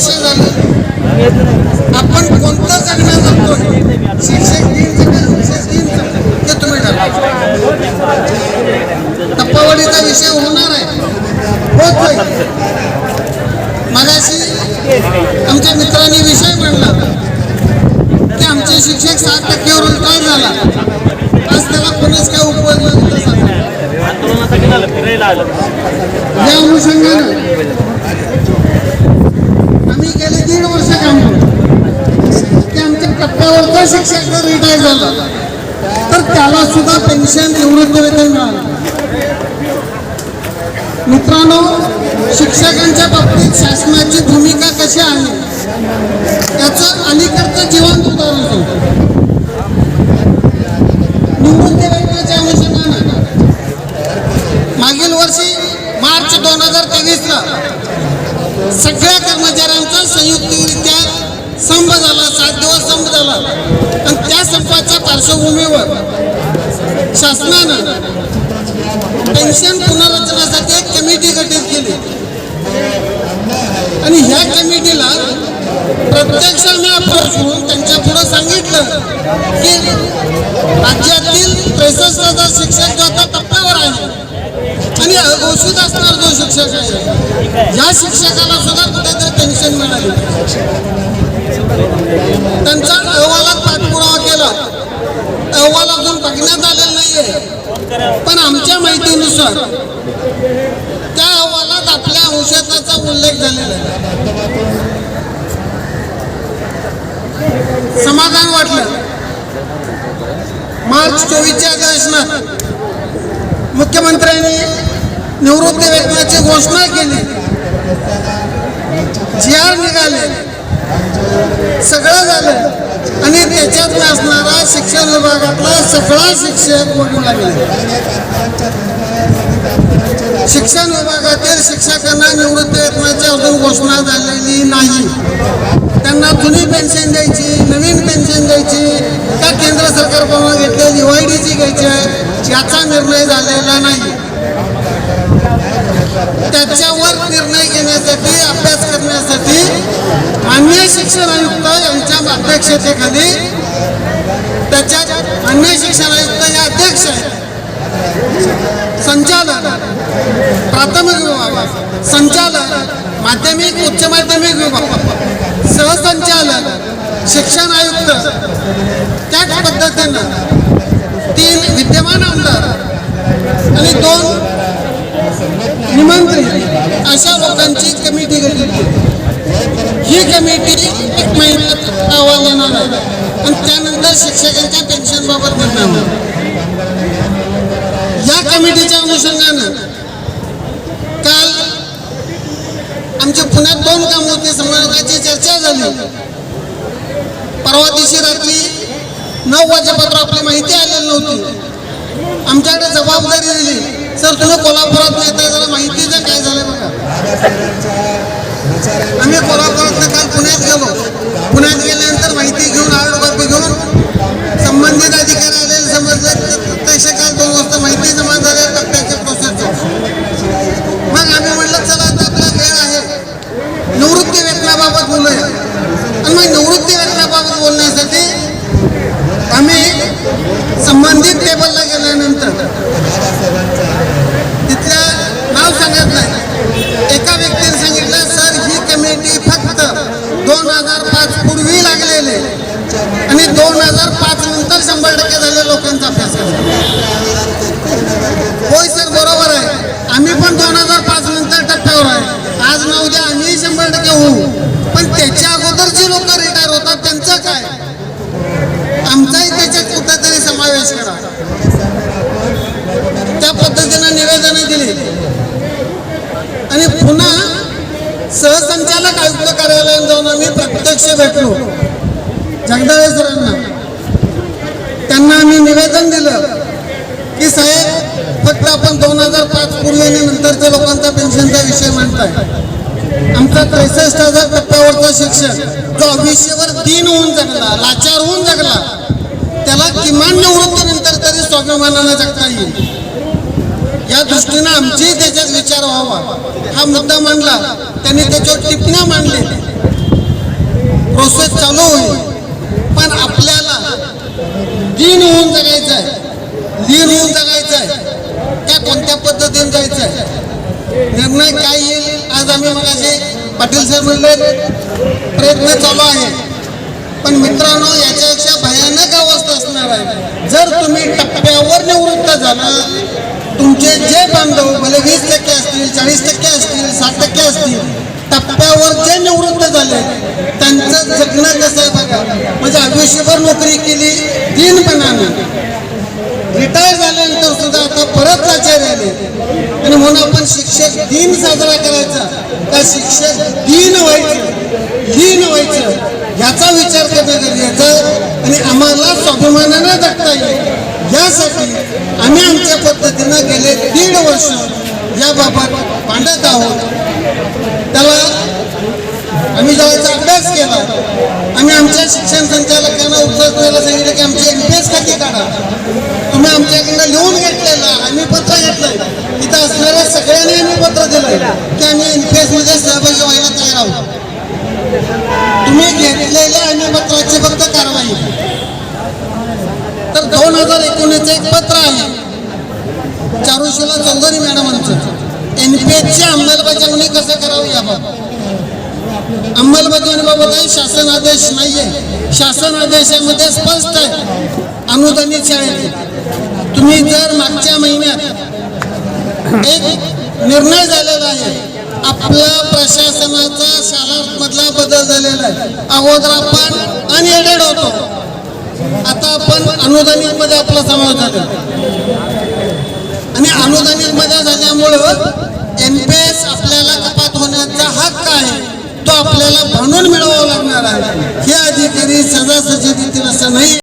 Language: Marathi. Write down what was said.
वर्ष झालं. आपण कोणतं जगणं जगतोय शिक्षक दिन शिक्षक हे तुम्ही ठरवा. टप्पावाडीचा विषय होणार आहे. होत जाईल मगाशी आमच्या मित्रांनी विषय मांडला की आमचे शिक्षक सात टक्क्यावर रिटायर झाला? आज त्याला कोणीच काय उपयोग नाही या अनुषंगानं आम्ही गेले दीड वर्ष काम करतो की आमच्या शिक्षक जर रिटायर झाला. तर त्याला सुद्धा पेन्शन निवृत्ती वेतन मिळालं. मित्रांनो शिक्षकांच्या बाबतीत शासनाची भूमिका कशी आहे? त्याचं अलीकडचं जीवन उदाहरण सांगतो. निवृत्ती वेतनाच्या अनुषंगानं. मागील वर्षी मार्च दोन हजार तेवीसला सगळ्या कर्मचाऱ्यांचा दिवस झाला आणि त्या संपाच्या पार्श्वभूमीवर शासनानं पेन्शन पुनर्रचनासाठी एक कमिटी गठीत केली. आणि ह्या कमिटीला प्रत्यक्ष अप्रोच होऊन त्यांच्या पुढे सांगितलं की राज्यातील त्रेसष्ट हजार शिक्षक जो आता टप्प्यावर आहे आणि अघोषित असणार जो शिक्षक आहे या शिक्षकाला सुद्धा कुठेतरी पेन्शन मिळाली. अजून बघण्यात आलेलं नाहीये. पण आमच्या माहितीनुसार त्या अहवालात आपल्या औषधाचा उल्लेख झालेला आहे. समाधान वाटलं. मार्च चोवीसच्या अधिवेशनात मुख्यमंत्र्यांनी निवृत्ती वेतनाची घोषणा केली. जी आर निघाले. सगळं झालं. आणि त्याच्यात असणारा शिक्षण विभागातला सगळा शिक्षक वगळू लागले शिक्षण विभागातील शिक्षकांना निवृत्ती वेतनाची अजून घोषणा झालेली नाही. त्यांना जुनी पेन्शन द्यायची नवीन पेन्शन द्यायची. का केंद्र सरकारकडून घेतलेली वायडीची घ्यायची आहे याचा निर्णय झालेला नाही. त्याच्या अध्यक्षतेखाली त्याच्यात अन्वय शिक्षण आयुक्त हे अध्यक्ष आहेत. संचालक प्राथमिक विभाग संचालक माध्यमिक उच्च माध्यमिक विभाग सहसंचालक शिक्षण आयुक्त. त्याच पद्धतीनं तीन विद्यमान आमदार आणि दोन निमंत्रित अशा लोकांची कमिटी गठीत ही कमिटी एक महिन्यात अहवाल आहे. आणि त्यानंतर शिक्षकांच्या पेन्शन बाबत निर्णय या कमिटीच्या अनुषंगानं काल आमच्या पुण्यात दोन काम होते. संवर्गाची चर्चा झाली. परवा दिवशी रात्री नऊ वाजेपत्र आपली माहिती आलेली नव्हती. आमच्याकडे जबाबदारी दिली. सर तुम्ही कोल्हापुरात येता जरा माहितीचं काय झालं बघा. आम्ही कोल्हापुरात काल पुण्यात गेलो. आणि मग निवृत्ती वेतनाबाबत बोलण्यासाठी आम्ही संबंधित टेबलला गेल्यानंतर तिथल्या नाव सांगत नाही. एका व्यक्तीने सांगितलं सर ही कमिटी फक्त दोन हजार पाच पूर्वी लागलेले आणि दोन हजार पाच नंतर शंभर टक्के झाले लोकांचा अभ्यास होय सर बरोबर आहे. आम्ही पण दोन हजार पाच आमचाही त्याच्यात कुठेतरी समावेश करा. त्या पद्धतीनं निवेदनं दिली. आणि पुन्हा सहसंचालक आयुक्त कार्यालयात जाऊन आम्ही प्रत्यक्ष भेटलो. जगदाळे सरांना. त्यांना आम्ही निवेदन दिलं की साहेब फक्त आपण दोन हजार पाच पूर्वी आणि नंतरच्या लोकांचा पेन्शनचा विषय मांडताय. आमचा त्रेसष्ट हजार टप्प्यावरचा शिक्षक जो अभिषेवर दिन होऊन जगला लाचार होऊन जगला त्याला किमान निवृत्तीनंतर तरी स्वाभिमानाला जगता येईल. या दृष्टीनं आमचीही त्याच्यात विचार व्हावा. हा मुद्दा मांडला त्यांनी त्याच्यावर टिपण्या मांडली प्रोसेस चालू होईल. पण आपल्याला दिन होऊन जगायचं आहे लीन होऊन जगायचं आहे त्या कोणत्या पद्धतीने जायचं आहे निर्णय काय येईल आज आम्ही मगाशी पाटील साहेब म्हणले प्रयत्न चालू आहे. पण मित्रांनो याच्यापेक्षा भयानक अवस्था असणार आहे. जर तुम्ही टप्प्यावर निवृत्त झाला तुमचे जे बांधव भले वीस टक्के असतील चाळीस टक्के असतील साठ टक्के असतील टप्प्यावर जे निवृत्त झाले त्यांचं जगणं कसं आहे बघा. म्हणजे आयुष्यभर नोकरी केली तीनपणानं रिटायर झाल्यानंतर सुद्धा आता परत लाचार आले. आणि म्हणून आपण शिक्षक दिन साजरा करायचा. त्या शिक्षक दिन व्हायचं? लीन व्हायचं. याचा विचार करणं गरजेचं आणि आम्हाला स्वाभिमानानं जगता येईल. यासाठी आम्ही आमच्या पद्धतीनं गेले दीड वर्ष याबाबत मांडत आहोत. आम्ही जायचा अभ्यास केला. आम्ही आमच्या शिक्षण संचालकांना उत्तर द्यायला सांगितलं की आमचे एम पी एस खाते काढा. तुम्ही आमच्याकडनं लिहून घेतलेलं आम्ही पत्र घेतलंय. तिथं असणाऱ्या सगळ्यांनी आम्ही पत्र दिलं की आम्ही एम पी एसमध्ये सहभागी व्हायला तयार आहोत. तुम्ही घेतलेल्या आम्ही पत्राची फक्त कारवाई. तर दोन हजार एकोणीसचं एक पत्र आहे चारुशिला चौधरी मॅडमांचं एन पी एसची अंमलबजावणी कसं करावं याबाबत अंमलबजावणीबाबत आहे शासन आदेश नाहीये. शासन आदेशामध्ये स्पष्ट आहे. अनुदानित शाळेत तुम्ही जर मागच्या महिन्यात एक निर्णय झालेला आहे आपला प्रशासनाचा शाळांमधला बदल झालेला आहे. अगोदर आपण अनएडेड होतो. आता आपण अनुदानित मध्ये आपला समावेश झाला आणि अनुदानित मध्ये झाल्यामुळं एनपीएस आपल्याला कपात होण्याचा हक्क आहे. तो आपल्याला म्हणून मिळवावा लागणार आहे. हे अधिकारी सदा देतील असं नाही.